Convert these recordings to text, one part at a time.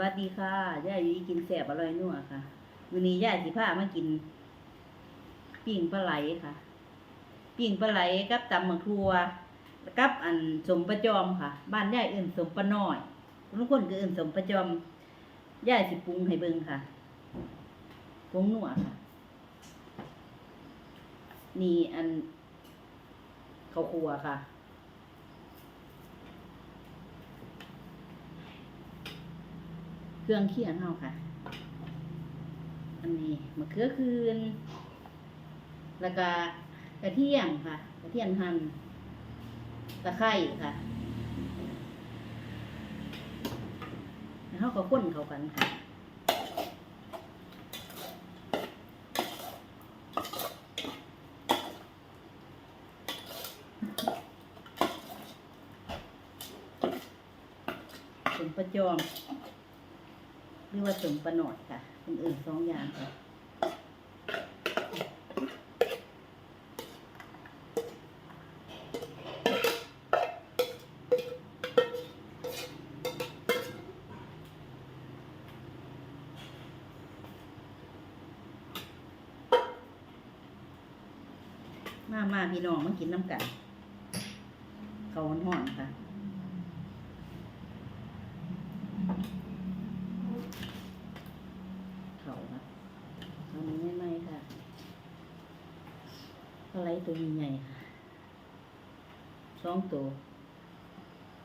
วัสดีค่ะย่าอยู่กินแสบอร่อยนัวค่ะวันนี้ย่าสิพามากินปิ้งปลาไหลค่ะปิ้งปลาไหลกับตำมักทัวกับอันสมประจอมค่ะ บ้านย่าอื่นสมประน้อยทุกคนก็อื่นสมประจอมย่าสิปรุงให้เบิ่งค่ะปรุงนัวค่ะ นี่อันข้าวคั่วค่ะ เครื่องเคียงเฮาค่ะ อันนี้มะเขือคืน แล้วก็กระเทียมค่ะ กระเทียมหั่นตะไคร้ค่ะแล้วเฮาก็ข้นเข้ากันค่ะสมประจอม หรือว่าสมประหน่อยค่ะเป็นอื่นสองอย่างค่ะมามาพี่น้องมากินน้ำกันเขาวห่อนค่ะ เขาค่ะเอานี้ไม่ไหมค่ะปลาไหลตัวใหญ่ๆค่ะสองตัว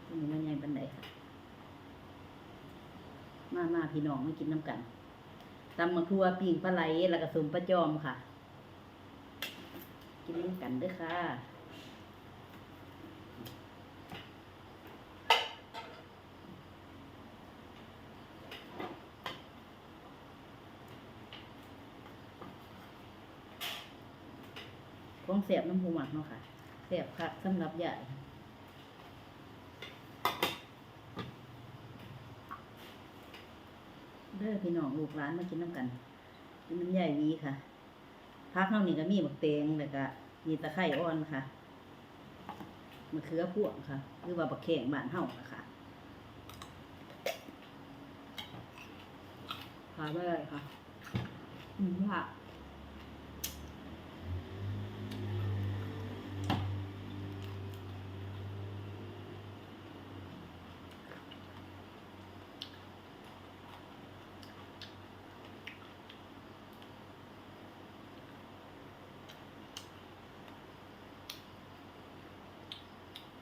ตัวนี้มันใหญ่ปันใดค่ะ มามาพี่น้องมากินน้ำกันตำมะครัวปิ่งปลาไหลแล้วก็สมปลาจอมค่ะ กินน้ำกันด้วยค่ะของเสียบน้ำผูหมักเนาะค่ะเสียบคักสำหรับใหญ่ เด้อพี่น้องลูกหลานมากินน้ำกันกินน้ำใหญ่วีค่ะพักเท่านี้ก็มีบักเตงแล้วก็มีตะไคร่อ่อนค่ะมะเขือพวงค่ะหรือว่าบักแข่งบ้านเฮานะค่ะขาไม่ได้ค่ะอืมค่ะ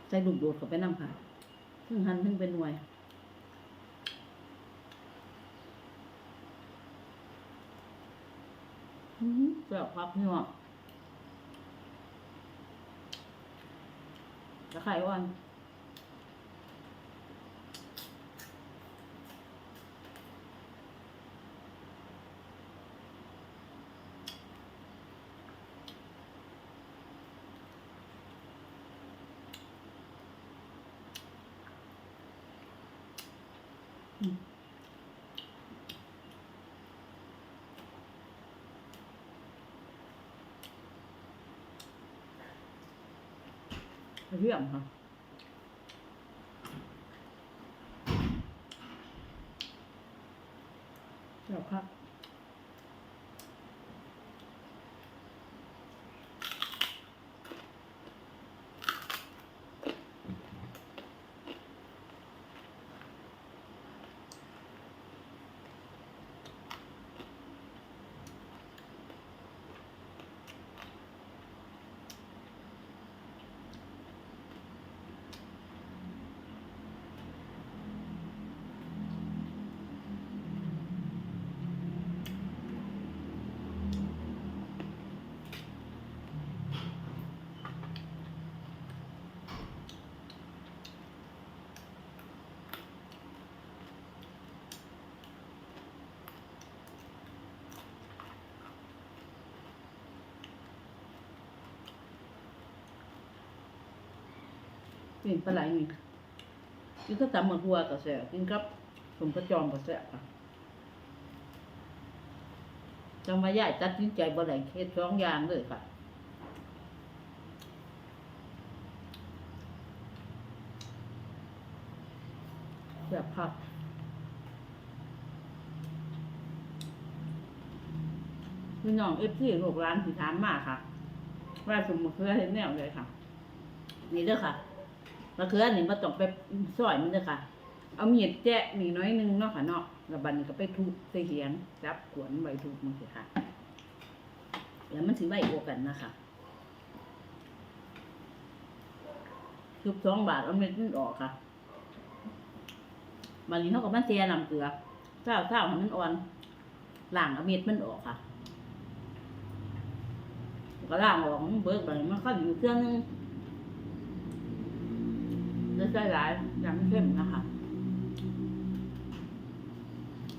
ใส่ลูกโดดเข้าไปนำค่ะทึ่งหันทึ่งเป็นหน่วยอืมเปรี้ยวครักนี่หรอตะไคร้อ่อน อืมกร นี่ปลาไหลนี่กินก็ตำหมกหัวก็แซ่บกินกับผมกระจอมก็แซ่บอะจำมหวะยายตัดสินใจบ่ได้เฮ็ดสองอย่างเลยค่ะแซ่บผักพี่น้องเอฟซีลูกร้านสีถามมาค่ะ ว่าสมมติเพื่อเห็นแนวเลยค่ะ นี่เด้อค่ะ มะเขือนี่มาต้องไปซอยมันเด้อค่ะ เอามีดแจ๊ะนี่น้อยหนึงเนาะค่ะเนาะแล้วบัดนี้ก็ไปทุบใส่เหียงจับขวนไว้ทุบมันสิค่ะแล้วมันสิไว้โอกันนะคะทุบสองบาทเอาเม็ดมันออกค่ะบัดนี้เขาก็มาเสียน้ำเกลือเจ้าเจ้าให้มันอ่อนล้างเอาเม็ดมันออกค่ะก็ล่างออกมันเบิกไปมันเข้าอยู่เครื่องนึง แล้วใส่หลายอย่างไม่เข้มนะคะ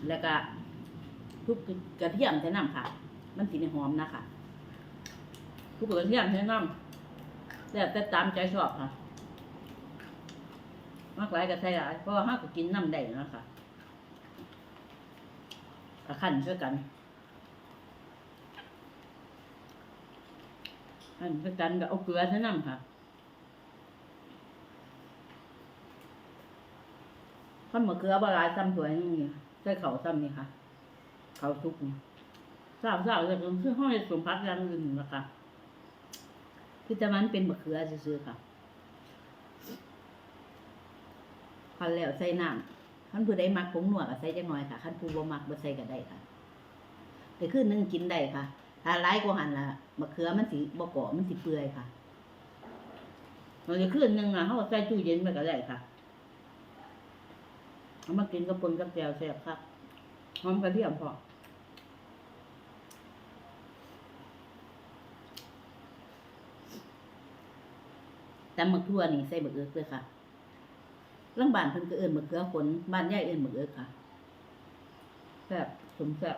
แล้วก็ทุบกระเทียมใส่น้ำค่ะ มันสีหอมนะคะทุบกระเทียมใส่น้ำแต่แต่ตามใจชอบค่ะ มากหลายก็ใส่หลายเพราะว่าห้าก็กินน้ำได้นะคะกระขั้นช่วยกันอันเป็นกันก็เอาเกลือใส่น้ำค่ะ ข้าวมะเขือบหลายซ้ำถ้วยนี่ใส่เขาซ้ำนี่ค่ะ เขาทุกนี่ทราบทราบจะเป็นชื่อห้องสมพัดอยังอื่นนะคะคือจะมันเป็นมะเขือซื่อๆค่ะพันแล้วใส่น้ำขั้นผู้ใดมักผงหนวดก็ใส่จังหน่อยค่ะขั้นผู้บ่มักบ่ใส่ก็ได้ค่ะ แต่คือนึ่งกินได้ค่ะ ถ้าร้ายกว่าหันละมะเขือมันสิบ่เกาะมันสิเปื่อยค่ะเราจะขึ้นนึ่งอะเขาใส่ตู้เย็นไปก็ได้ค่ะ เอามากินกับปนกับแจวแซ่บครับหอมกระเทียมพอแต่มะทั่วนี่ใส่หมึกเอือกเลยค่ะลังบ้านเพิ่นก็เอิ้นมะเขือขนบ้านยายเอิ้นมะเอือกค่ะแซ่บสมแซ่บ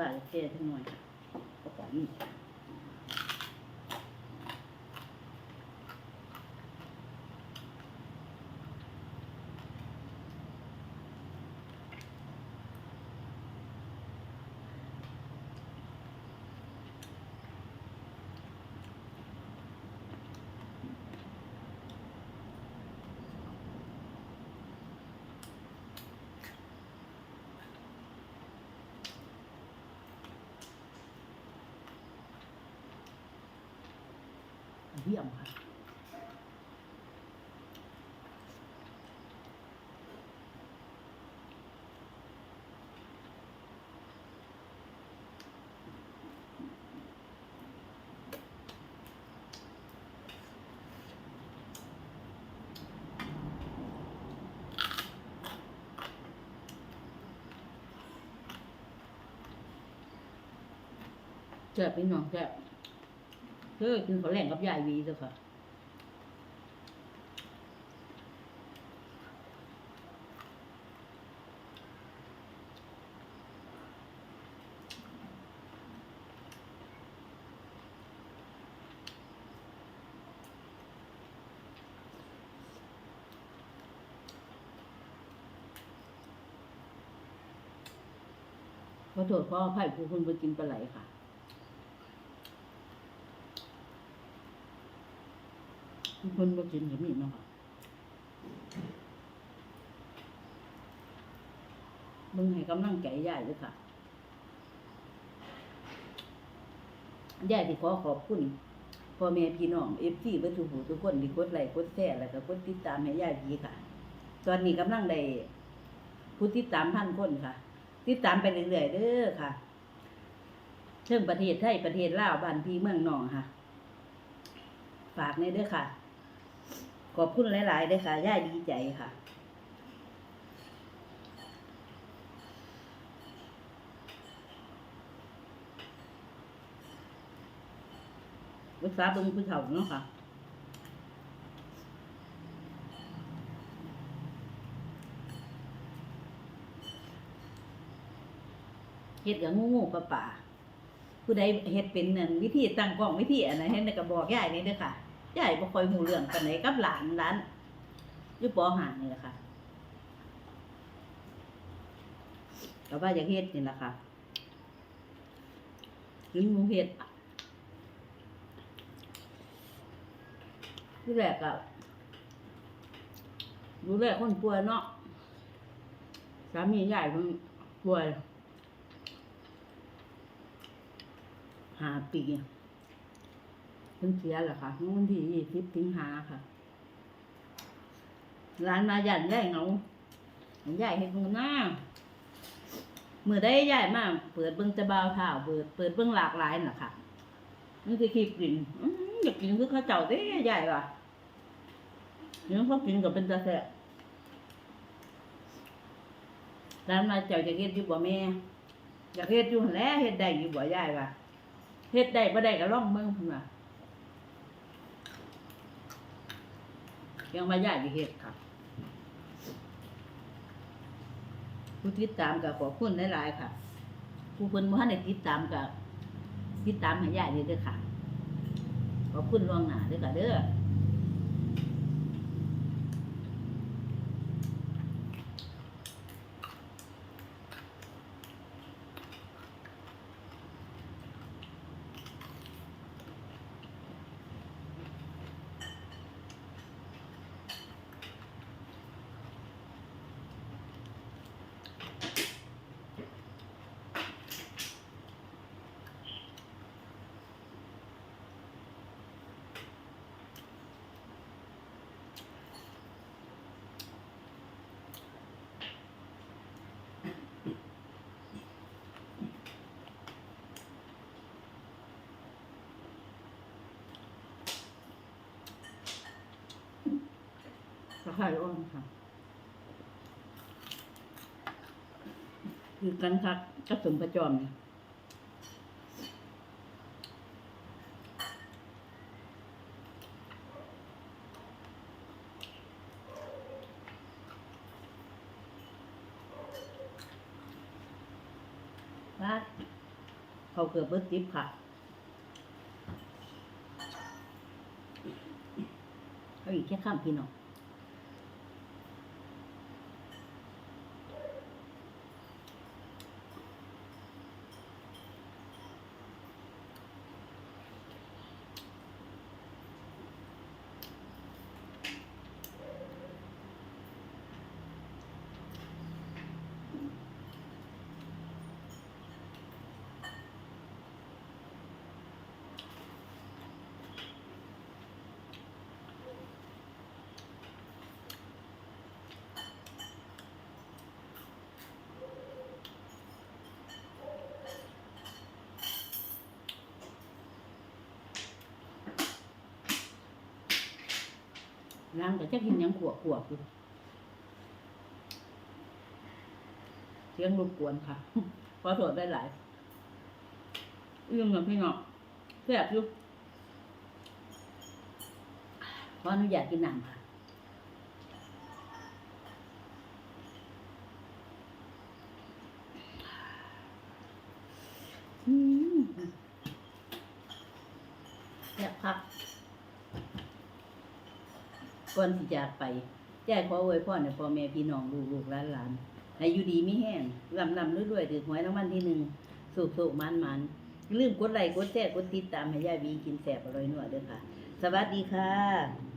มีดินฟ้าจะเท่ทั้งหน่อยก็ขอนี่เยี่ยมค่ะแซ่บพี่น้องแซ่บ เฮ้ยกินข้าวแรงกับยายวีเจ้าค่ะขอโทษขออภัยผู้คนไปกินปลาไหลค่ะ ผู้คนไปกินก็มีเนาะคะมึงให้กำลังใจยายด้วยค่ะยายที่ขอขอบคุณพ่อแม่พี่น้องเอฟซีเบทุกผู้ทุกคนที่กดไลค์กดแชร์แล้วก็กดติดตามให้ยายดีค่ะ ตอนนี้กำลังได้ผู้ติดตามพันคนค่ะ ติดตามไปเรื่อยๆเด้อค่ะเชิงประเทศไทยประเทศลาวบ้านพี่เมืองนองค่ะ ฝากในเด้อค่ะ ขอบคุณหลายๆเด้ค่ะย่ายดีใจค่ะรักษาบงผู้เฒ่าเนาะค่ะเฮ็ดกับงูงูปลาป่าผู้ใดเฮ็ดเป็นนั่นวิธีตั้งกล้องวิธีอันนั้นเฮ็ดก็บอกย่ายนี่เด้อค่ะ ยายบ่ค่อยหูเรื่องกันไหนกับหลานหลานอยู่ปอหานี่แหละค่ะแต่ว่าอยากเฮ็ดนี่แหละค่ะหรือมูเฮ็ดที่แรกอะดูแลคนป่วยเนาะสามีใหญ่คนป่วยห้าปีอะ พิ่งเสียแหละค่ะเมื่อวันที่ยี่สิบสิงหาค่ะร้านมาหยันใหญ่เงาใหญ่ให้ดูหน้ามือได้ใหญ่มาก เปิดเบิ้งจะบาวเท้าเปิดเปิดเบิ้งหลากหลายน่ะค่ะนี่คือคีบกลิ่นอยากกินคือข้าวเจ้าเด้ใหญ่ว่ะยังพอกินกับเป็นตาแซ่บร้านมาเจ้าจะเฮ็ดอยู่บ่แม่อยากเฮ็ดอยู่หั่นแล้วเฮ็ดได้อยู่บ่ยายว่ะเฮ็ดได้บ่ได้ก็ลองเบิ่งพุ่นว่า ยังมาย่ายอยู่เฮ็ดค่ะผู้ติดตามกับขอบคุณหลายๆค่ะ ผู้เพิ่นบ่ทันได้ติดตามกับติดตามให้ยายนี่เด้อค่ะ ขอบคุณล่วงหน้าเด้อค่ะเด้อ ตะไคร้อ่อนค่ะคือกันคักกระสมประจอมเนี่ยว่าเขาเกือบเบิดติบค่ะเอาอีกแค่ข้ามพี่น้อง ล้างแต่จะกินยังขวบขวบอยู่เสียงรบกวนค่ะขอโทษได้หลายเรื่องกับพี่น้องแซ่บอยู่ขออนุญาตกินน้ำค่ะ อืมแซ่บครับ ก่อนที่จากไปแจ้งขออวยพรให้พ่อแม่พี่น้องลูกลูกหลานหลานให้อยู่ดีไม่แห้งลำลำรวยๆถือหวยรางวัลที่หนึ่งสุกสุกมันมันลืมกดไลค์กดแชร์กดติดตามให้ยายวีกินแสบอร่อยนัวเด้อค่ะ สวัสดีค่ะ